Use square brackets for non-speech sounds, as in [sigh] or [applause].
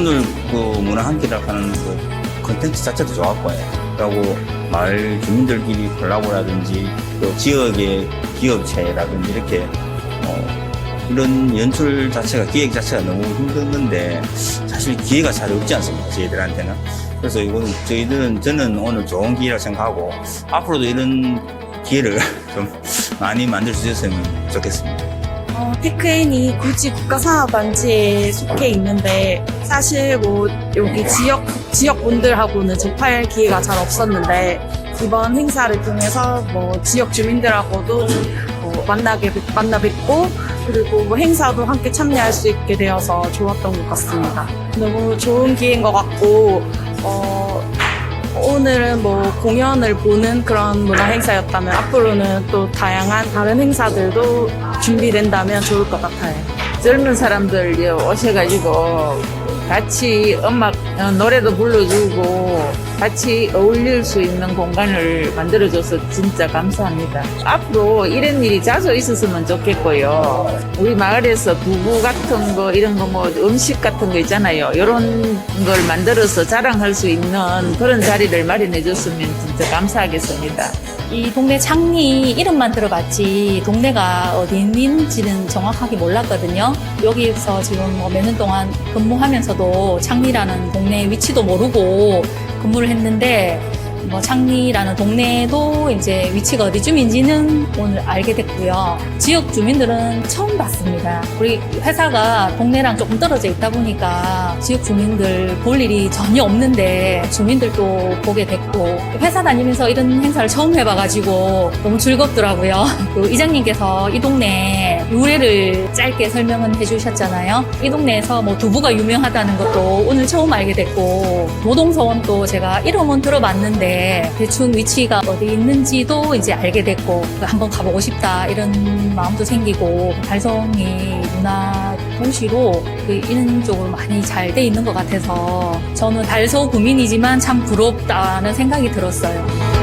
오늘 그 문화한끼라고 하는 그 컨텐츠 자체도 좋았고 그리고 마을 주민들끼리 콜라보라든지 또 지역의 기업체라든지 이렇게 어, 이런 연출 자체가 기획 자체가 너무 힘들었는데 사실 기회가 잘 없지 않습니까 저희들한테는 그래서 이건 저희들은 저는 오늘 좋은 기회라 생각하고 앞으로도 이런 기회를 [laughs] 좀 많이 만들 수 있었으면 좋겠습니다. 어, 테크엔이 굳이 국가산업단지에 속해 있는데 사실 뭐 여기 지역 지역 분들하고는 접할 기회가 잘 없었는데 이번 행사를 통해서 뭐 지역 주민들하고도 뭐 만나게 뵙- 만나 뵙고 그리고 뭐 행사도 함께 참여할 수 있게 되어서 좋았던 것 같습니다. 너무 좋은 기회인 것 같고 어, 오늘은 뭐 공연을 보는 그런 문화 행사였다면 앞으로는 또 다양한 다른 행사들도 준비된다면 좋을 것 같아요. 젊은 사람들 오셔가지고 같이 음악 어, 노래도 불러주고 같이 어울릴 수 있는 공간을 만들어줘서 진짜 감사합니다. 앞으로 이런 일이 자주 있었으면 좋겠고요. 우리 마을에서 두부 같은 거 이런 거 뭐 음식 같은 거 있잖아요. 이런 걸 만들어서 자랑할 수 있는 그런 자리를 마련해 줬으면 진짜 감사하겠습니다. 이 동네 창리 이름만 들어봤지 동네가 어디 있는지는 정확하게 몰랐거든요. 여기서 지금 뭐 몇 년 동안 근무하면서도 창리라는 동네 위치도 모르고 근무를 했는데 뭐 창리라는 동네도 이제 위치가 어디쯤인지는 오늘 알게 됐고요. 지역 주민들은 처음 봤습니다. 우리 회사가 동네랑 조금 떨어져 있다 보니까 지역 주민들 볼 일이 전혀 없는데 주민들도 보게 됐고 회사 다니면서 이런 행사를 처음 해봐가지고 너무 즐겁더라고요. [laughs] 그 이장님께서 이 동네 유래를 짧게 설명은 해주셨잖아요. 이 동네에서 뭐 두부가 유명하다는 것도 오늘 처음 알게 됐고 노동서원도 제가 이름은 들어봤는데 대충 위치가 어디 있는지도 이제 알게 됐고 한번 가보고 싶다 이런 마음도 생기고 달성이 문화 도시로 그 이런 쪽으로 많이 잘 돼 있는 것 같아서 저는 달서 구민이지만 참 부럽다는 생각이 들었어요.